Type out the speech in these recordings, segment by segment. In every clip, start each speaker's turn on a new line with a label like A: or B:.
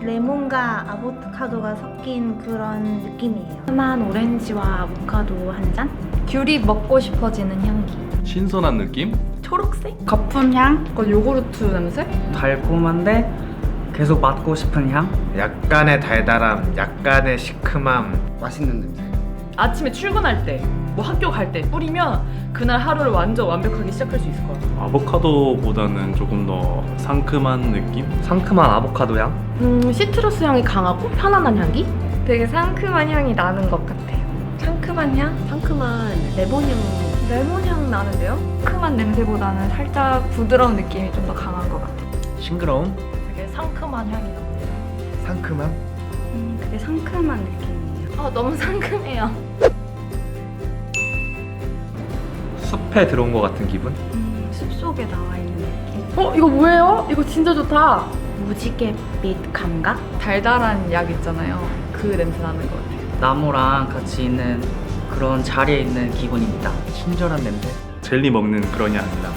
A: 레몬과 아보카도가 섞인 그런 느낌이에요.
B: 순한 오렌지와 아보카도 한 잔? 귤이 먹고 싶어지는 향기.
C: 신선한 느낌?
B: 초록색? 거품향? 그 요구르트 냄새?
D: 달콤한데 계속 맡고 싶은 향?
E: 약간의 달달함, 약간의 시큼함.
F: 맛있는 냄새.
G: 아침에 출근할 때, 뭐 학교 갈 때 뿌리면 그날 하루를 완전 완벽하게 시작할 수 있을 것 같아요.
C: 아보카도보다는 조금 더 상큼한 느낌?
D: 상큼한 아보카도 향?
G: 음, 시트러스 향이 강하고 편안한 향기?
B: 되게 상큼한 향이 나는 것 같아요. 상큼한 향?
H: 상큼한 레몬향
B: 레몬 향 나는데요? 상큼한 냄새보다는 살짝 부드러운 느낌이 좀 더 강한 것 같아요.
E: 싱그러움,
G: 되게 상큼한 향이 납니다.
E: 상큼함.
B: 음, 되게 상큼한 느낌이에요.
G: 아, 너무 상큼해요.
D: 숲에 들어온 것 같은 기분?
B: 음, 숲속에 나와 있는 느낌.
G: 어, 이거 뭐예요? 이거 진짜 좋다.
B: 무지갯빛 감각?
G: 달달한 약 있잖아요. 그 냄새 나는 것 같아요.
D: 나무랑 같이 있는 그런 자리에 있는 기분입니다. 친절한 냄새?
C: 젤리 먹는 그런 향이 나.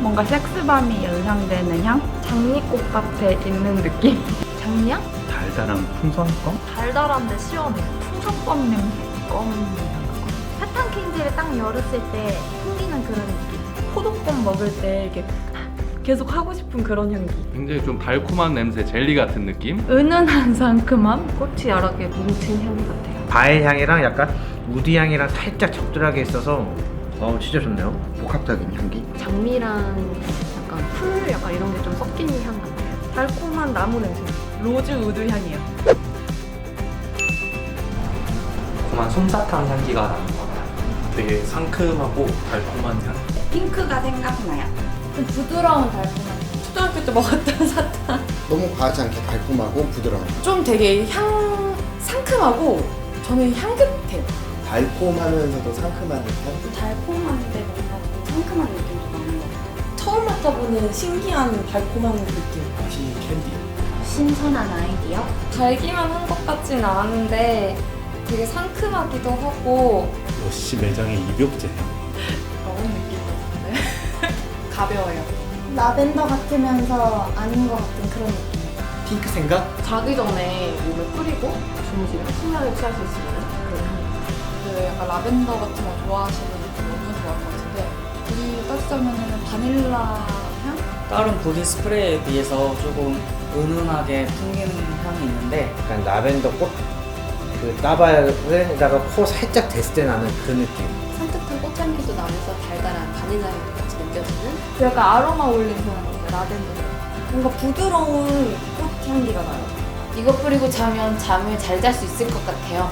B: 뭔가 섹스밤이 연상되는 향? 장미꽃밭에 있는 느낌? 장미향?
C: 달달한 풍선껌?
G: 달달한데 시원해.
B: 풍선껌 냄새? 껌
A: 사탕 캔디를 딱 열었을 때 풍기는 그런 느낌.
G: 포도껌 먹을 때 이렇게 계속 하고 싶은 그런 향기.
C: 굉장히 좀 달콤한 냄새, 젤리 같은 느낌?
B: 은은한 상큼함?
G: 꽃이 여러 개 뭉친 향 같아요.
E: 바일 향이랑 약간 우디 향이랑 살짝 적절하게 있어서 어 진짜 좋네요.
F: 복합적인 향기.
H: 장미랑 약간 풀 약간 이런 게 좀 섞인 향 같아요.
G: 달콤한 나무 냄새. 로즈 우드 향이에요.
D: 고만 솜사탕 향기가 나는 것 같아요.
C: 되게 상큼하고 달콤한 향.
B: 핑크가 생각나요. 좀 부드러운 달콤함.
G: 초등학교 때 먹었던 사탕.
F: 너무 과하지 않게 달콤하고 부드러운.
G: 좀 되게 향 상큼하고 저는 향긋해요.
F: 달콤하면서도 상큼한 듯한.
B: 달콤한데 뭔가 좀 상큼한 느낌도 나는 것 같아요.
G: 처음 맡아보는 신기한 달콤한 느낌.
F: 맛이 캔디.
A: 신선한 아이디어.
B: 달기만 한 것 같진 않은데 되게 상큼하기도 하고
I: 러쉬 매장의 입욕제
G: 그런 느낌이었는데 가벼워요.
A: 라벤더 같으면서 아닌 것 같은 그런 느낌.
E: 핑크 생각?
G: 자기 전에 몸에 뿌리고 주무시면 숙면을 취할 수 있는 그런 향.
J: 그 약간 라벤더 같은 거 좋아하시는 분들 너무 좋아할 것 같은데 우리 따지자면은 바닐라 향?
D: 다른 보디 스프레이에 비해서 조금 은은하게 풍기는 향이 있는데
E: 약간 라벤더 꽃, 그 따발에다가 코 살짝 댔을 때 나는 그 느낌.
H: 산뜻한 꽃향기도 나면서 달달한 바닐라 향도 같이 느껴지는
B: 약간 아로마 올린 사람인데 라벤더.
G: 뭔가 부드러운 꽃 향기가 나요.
H: 이거 뿌리고 자면 잠을 잘 잘 수 있을 것 같아요.